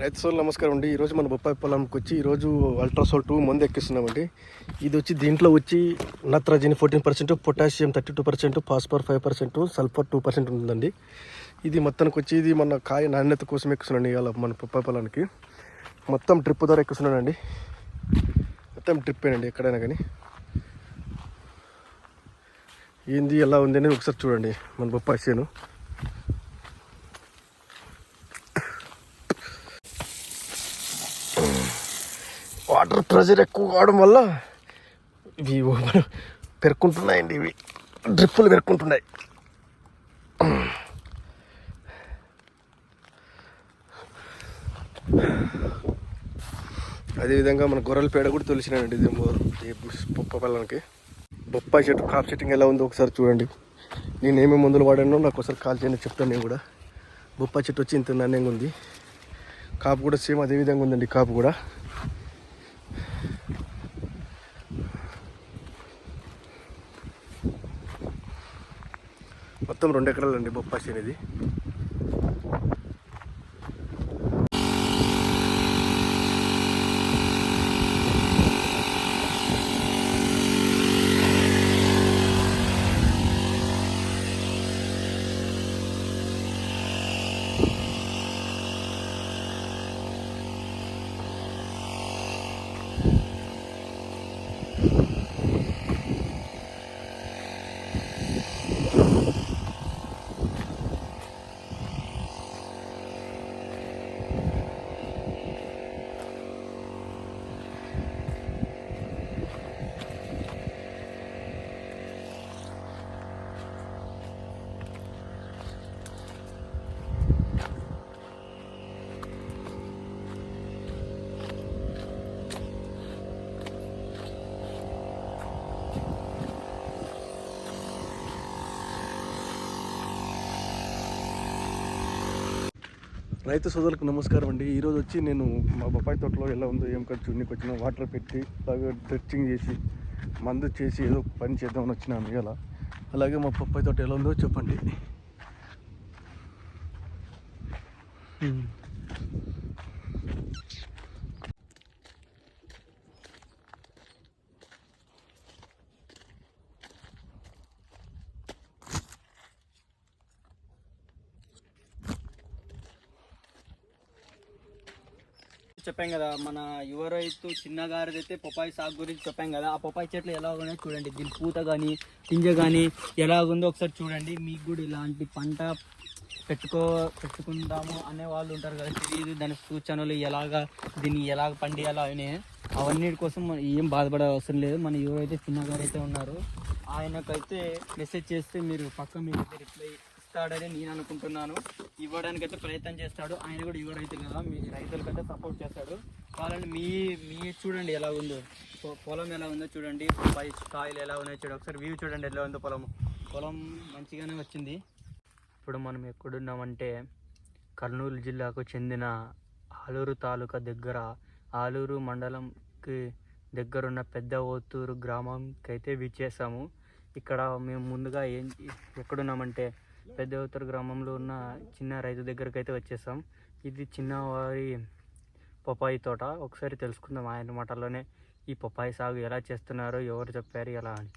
రైతు సోల్ నమస్కారం అండి. ఈరోజు మన బొప్పాయి పొలంకి వచ్చి ఈరోజు అల్ట్రాసోల్ టూ మందు ఎక్కిస్తున్నామండి. ఇది వచ్చి దీంట్లో వచ్చి నత్రజని fourteen percent potassium thirty two percent phosphor five percent sulphur two percent ఉంటుందండి. ఇది మొత్తానికి వచ్చి ఇది మన కాయ నాణ్యత కోసం ఎక్కుతున్నాండి ఇవాళ మన బొప్పాయి పొలానికి. మొత్తం డ్రిప్ ద్వారా ఎక్కుతున్నానండి మొత్తం డ్రిప్పేనండి ఎక్కడైనా కానీ. ఏంది ఎలా ఉంది అనేది ఒకసారి చూడండి మన బొప్పాయి చేను. వాటర్ ప్రెషర్ ఎక్కువ కావడం వల్ల ఇవి పెరుక్కుంటున్నాయండి ఇవి. డ్రిప్పులు పెరుక్కుంటున్నాయి. అదేవిధంగా మన గొర్రెల పేడ కూడా తొలిసినానండి ఇది ఈ బొప్ప పిల్లలకి బొప్పాయి చెట్టు కాపు చెట్టింగ్ ఎలా ఉందో ఒకసారి చూడండి. నేను ఏమేమి మందులు వాడానో నాకు ఒకసారి కాల్ చేయండి చెప్తాను నేను కూడా. బొప్పాయి చెట్టు వచ్చి ఇంత నాణ్యంగా ఉంది కాపు కూడా సేమ్ అదే విధంగా ఉందండి కాపు కూడా. మొత్తం రెండు ఎకరాలండి బొప్పాసి అనేది. రైతు సోదరులకు నమస్కారం అండి. ఈరోజు వచ్చి నేను మా బొప్పాయి తోటలో ఎలా ఉందో ఏం ఖర్చు చూడడానికి వచ్చిన వాటర్ పెట్టి అలాగే డ్రెచ్చింగ్ చేసి మందు చేసి ఏదో పని చేద్దామని వచ్చినాను ఇలా అలాగే మా బొప్పాయి తోట ఎలా ఉందో చెప్పండి. చెప్పాం కదా మన యువ రైతు చిన్నగారిది అయితే పొపాయి సాగు గురించి చెప్పాం కదా ఆ పొపాయి చెట్లు ఎలా ఉన్నాయో చూడండి. దీని పూత కానీ పింజ కానీ ఎలా ఉందో ఒకసారి చూడండి. మీకు కూడా ఇలాంటి పంట పెట్టుకో పెట్టుకుందాము అనే వాళ్ళు ఉంటారు కదా తెలియదు దాని సూచనలు ఎలాగా దీన్ని ఎలాగ పండియాలో అని. అవన్నిటి కోసం మనం ఏం బాధపడే అవసరం లేదు. మన యువ అయితే చిన్నగారు అయితే ఉన్నారు. ఆయనకైతే మెసేజ్ చేస్తే మీరు పక్క మీకు రిప్లై ఇస్తాడని నేను అనుకుంటున్నాను. ఇవ్వడానికి అయితే ప్రయత్నం చేస్తాడు. ఆయన కూడా ఇవ్వడైతే కదా మీ రైతులకైతే సపోర్ట్ చేస్తాడు. వాళ్ళని మీ మీ చూడండి ఎలా ఉందో. పొలం ఎలా ఉందో చూడండి. పై కాయలు ఎలా ఉన్నాయో చూడండి. ఒకసారి వ్యూ చూడండి ఎలా ఉందో పొలం పొలం మంచిగానే వచ్చింది. ఇప్పుడు మనం ఎక్కడున్నామంటే కర్నూలు జిల్లాకు చెందిన ఆలూరు తాలూకా దగ్గర ఆలూరు మండలంకి దగ్గరున్న పెద్ద ఓతూరు గ్రామంకి అయితే విచ్చేసాము. ఇక్కడ మేము ముందుగా ఏం ఎక్కడున్నామంటే పెద్దవతూరు గ్రామంలో ఉన్న చిన్న రైతు దగ్గరికి అయితే వచ్చేసాం. ఇది చిన్నవారి పపాయి తోట. ఒకసారి తెలుసుకుందాం ఆయన మాటల్లోనే ఈ పపాయి సాగు ఎలా చేస్తున్నారో ఎవరు చెప్పారు ఎలా అని.